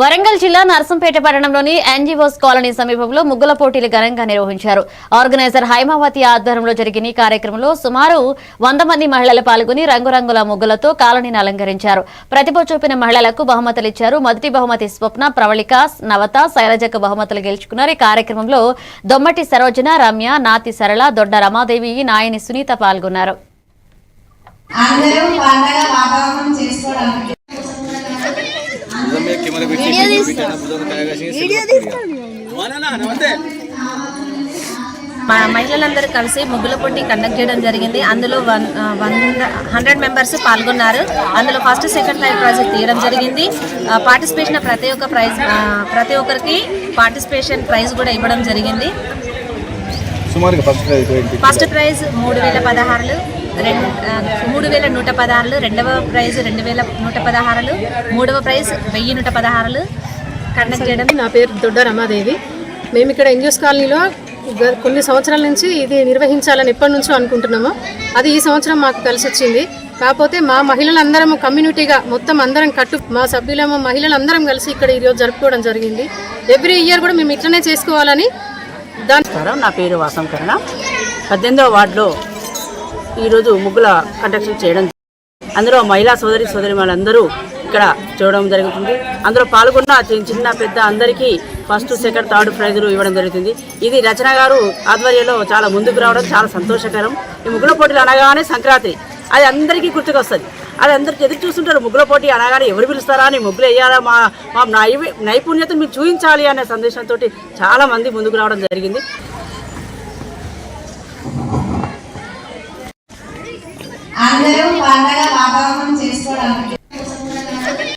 వరంగల్ జిల్లా నర్సంపేట పట్టణంలోని NGOs colony సమీపంలో ముగ్గుల పోటీలు ఘనంగా నిర్వహించారు. ఆర్గనైజర్ హైమావతి ఆధ్వర్యంలో జరిగిన ఈ కార్యక్రమంలో సుమారు వంద మంది మహిళలు పాల్గొని రంగురంగుల ముగ్గులతో కాలనీని అలంకరించారు. ప్రతిభ చూపిన మహిళలకు బహుమతులు ఇచ్చారు. మొదటి బహుమతి స్వప్న ప్రవళిక నవత శైలజకు బహుమతులు గెలుచుకున్నారు. ఈ కార్యక్రమంలో దొమ్మటి సరోజన రమ్య నాతి సరళ దొడ్డ రమాదేవి నాయని సునీత పాల్గొన్నారు. అందరూ మా మహిళలందరూ కలిసి ముగ్గుల పోటీ కండక్ట్ చేయడం జరిగింది. అందులో వన్ వంద హండ్రెడ్ మెంబర్స్ పాల్గొన్నారు. అందులో ఫస్ట్ సెకండ్ థర్డ్ ప్రైజ్ తీయడం జరిగింది. పార్టిసిపేషన్ ప్రతి ఒక్క ప్రైజ్ ప్రతి ఒక్కరికి పార్టిసిపేషన్ ప్రైజ్ కూడా ఇవ్వడం జరిగింది. First prize twenty first prize మూడు వేల పదహారులు రెండు మూడు వేల నూట పదహారులు రెండవ ప్రైజ్ రెండు వేల నూట పదహారులు మూడవ ప్రైజ్ వెయ్యి నూట పదహారులు కండక్ట్ చేయడం నా పేరు దొడ్డ రమాదేవి. మేము ఇక్కడ ఎన్జిఓస్ కాలనీలో కొన్ని సంవత్సరాల నుంచి ఇది నిర్వహించాలని ఎప్పటి నుంచో అనుకుంటున్నాము. అది ఈ సంవత్సరం మాకు కలిసి వచ్చింది కాకపోతే మా మహిళలందరం కమ్యూనిటీగా మొత్తం అందరం కట్టు మా సభ్యులము మహిళలందరం కలిసి ఇక్కడ ఈరోజు జరుపుకోవడం జరిగింది. ఎవ్రీ ఇయర్ కూడా మేము ఇట్లనే చేసుకోవాలని దాని నా పేరు వాసంకరణ. పద్దెనిమిదవ వార్డులో ఈరోజు ముగ్గుల కండక్షన్ చేయడం అందులో మహిళా సోదరి సోదరి వాళ్ళందరూ ఇక్కడ చూడడం జరుగుతుంది. అందులో పాల్గొన్న చి- చిన్న పెద్ద అందరికీ ఫస్ట్ సెకండ్ థర్డ్ ప్రైజులు ఇవ్వడం జరుగుతుంది. ఇది రచన గారు ఆధ్వర్యంలో చాలా ముందుకు రావడం చాలా సంతోషకరం. ఈ ముగ్గుల పోటీలు అనగానే సంక్రాంతి. అది అందరికీ గుర్తుకొస్తుంది. అది అందరికి ఎదురు చూస్తుంటారు. ముగ్గుల పోటీ అనగానే ఎవరు పిలుస్తారా అని ముగ్గులు వేయాలా? మా మా నైవి నైపుణ్యతను మీరు చూపించాలి అనే సందేశంతో చాలా మంది ముందుకు రావడం జరిగింది.